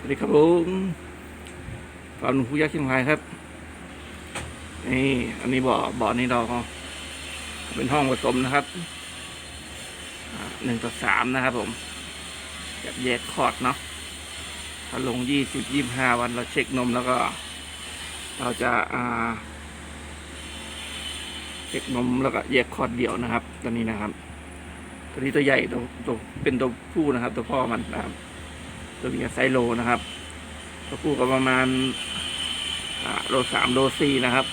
สวัสดีครับผมฟาร์มผู้ยักษ์เชียงรายครับ นี่ อันนี้บ่อ บ่อนี้เราก็เป็นห้องผสมนะครับ หนึ่งต่อสามนะครับผมแบบแยกคอร์ดเนาะ ถ้าลงยี่สิบยี่ห้าวันเราเช็คนมแล้วก็ เราจะอ่าเช็คนมแล้วก็แยกคอร์ดเดี่ยวนะครับตอนนี้นะครับ ตัวนี้ตัวใหญ่ตัวตัวเป็นตัวผู้นะครับ ตัวพ่อมันนะครับ ตัวนี้ไซโลนะครับตัวผู้ก็ประมาณโลสามโลสี่นะครับ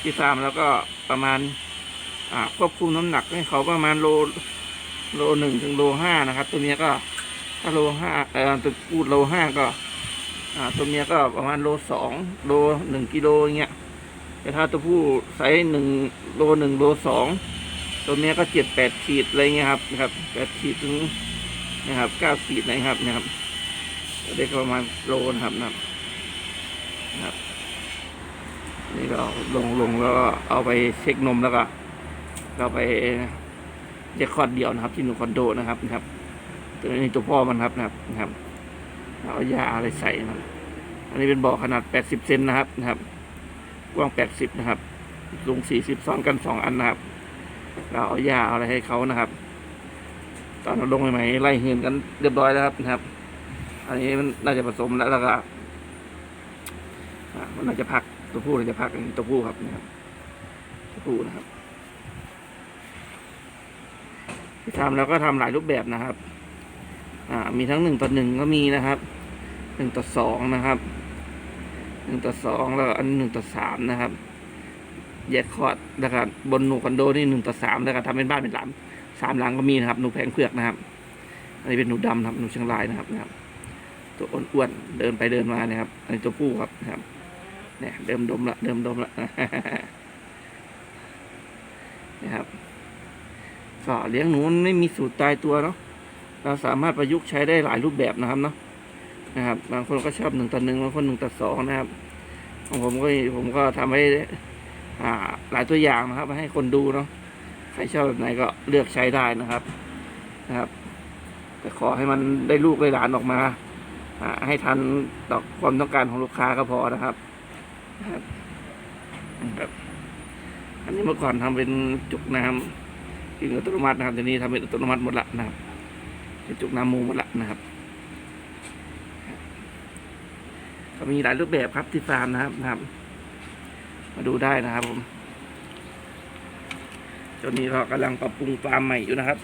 ที่ฟาร์มแล้วก็ประมาณควบคุมน้ำหนักให้เขาประมาณโลโลหนึ่งถึงโลห้านะครับ ตัวเนี้ยก็ถ้าโลห้าเอ่อตัวผู้โลห้าก็ตัวเมียก็ประมาณโลสองโลหนึ่งกิโลอย่างเงี้ยแต่ถ้าตัวผู้ไซส์หนึ่งโลหนึ่งโลสองตัวเมียก็เจ็ดแปดขีดอะไรเงี้ยครับนะครับแปดขีดถึงนะครับเก้าขีดนะครับนะครับ เด็กประมาณโลนะครับนะครับ นี่ก็ลงลงแล้วก็เอาไปเช็คนมแล้วก็เราไปเรียกคอดเดียวนะครับ ที่หนูคอนโดนะครับนะครับตัวนี้ตัวพ่อมันครับนะครับนะครับเอายาอะไรใส่นะอันนี้เป็นบ่อขนาด 80 เซนนะครับนะครับ กว้าง 80 นะครับ สูง 40ซ้อนกัน 2 อันนะครับ เราเอาหญ้าเอาอะไรให้เขานะครับ ตอนเราลงใหม่ๆไล่เหินกันเรียบร้อยแล้วครับนะครับ อันนี้มันน่าจะผสมแล้วแล้วก็อ่ามันน่าจะพักตัวผู้น่าจะพักตัวผู้ครับนะครับตัวผู้นะครับที่ทำแล้วก็ทำหลายรูปแบบนะครับ อ่า มีทั้งหนึ่งต่อหนึ่งก็มีนะครับหนึ่งต่อสองนะครับหนึ่งต่อสองแล้วอันหนึ่งต่อสามนะครับ แยกคอร์ดนะครับบนหนูคอนโดนี่หนึ่งต่อสามแล้วก็ทำเป็นบ้านเป็นหลังสามหลังก็มีนะครับหนูแผงเผือกนะครับ อันนี้เป็นหนูดำนะครับหนูเชียงรายนะครับนะครับ ตัวอ้วนๆเดินไปเดินมานะครับอันนี้ตัวผู้ครับนะครับ เนี่ยเดิมดมละเดิมดมละนะครับก็เลี้ยงหนูไม่มีสูตรตายตัวเนาะเราสามารถประยุกต์ใช้ได้หลายรูปแบบนะครับเนาะนะครับ บางคนก็ชอบหนึ่งต่อหนึ่งบางคนหนึ่งต่อสองนะครับของผมก็ผมก็ทำให้อ่าหลายตัวอย่างนะครับให้คนดูเนาะใครชอบแบบไหนก็เลือกใช้ได้นะครับนะครับแต่ขอให้มันได้ลูกได้หลานออกมา ให้ทันต่อความต้องการของลูกค้าก็พอนะครับครับ อันนี้เมื่อก่อนทำเป็นจุกน้ำที่อัตโนมัตินะครับทีนี้ทำเป็นอัตโนมัติหมดละนะครับเป็นจุกน้ำมูหมดละนะครับก็มีหลายรูปแบบครับที่ฟาร์มนะครับนะครับ มาดูได้นะครับผมตอนนี้เรากำลังปรับปรุงฟาร์มใหม่อยู่นะครับ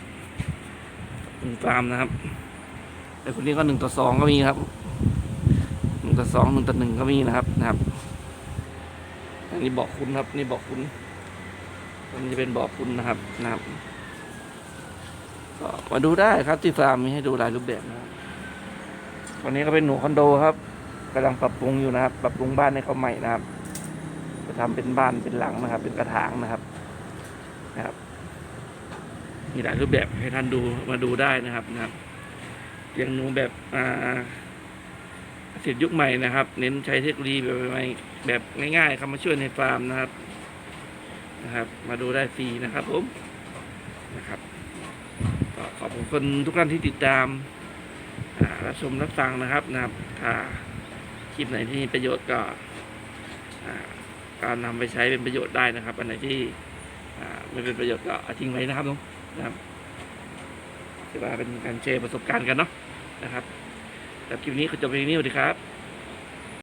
ปรุงฟาร์มนะครับ แต่คนนี้ก็หนึ่งต่อสองก็มีครับหนึ่งต่อสองหนึ่งต่อหนึ่งก็มีนะครับนะครับ อันนี้บอกคุณครับ นี่บอกคุณอันนี้จะเป็นบอกคุณนะครับนะครับก็มาดูได้ครับที่ฟาร์มมีให้ดูหลายรูปแบบนะครับวันนี้ก็เป็นหนูคอนโดครับกำลังปรับปรุงอยู่นะครับ ปรับปรุงบ้านให้เขาใหม่นะครับจะทำเป็นบ้านเป็นหลังนะครับ เป็นกระถางนะครับนะครับ มีหลายรูปแบบให้ท่านดูมาดูได้นะครับนะครับ เลี้ยงหนูแบบอ่าเสร็จยุคใหม่นะครับ เน้นใช้เทคโนโลยีแบบใหม่แบบง่ายๆครับมาช่วยในฟาร์มนะครับนะครับ มาดูได้ฟรีนะครับผมนะครับก็ขอบคุณทุกท่านที่ติดตามรับชมรับฟังนะครับนะครับถ้าคลิปไหนที่มีประโยชน์ก็การนำไปใช้เป็นประโยชน์ได้นะครับ อันไหนที่ไม่เป็นประโยชน์ก็ทิ้งไว้นะครับน้องนะครับ ที่ว่าเป็นการแชร์ประสบการณ์กันเนาะนะครับแต่คลิปนี้ก็จบเพียงนี้สวัสดีครับ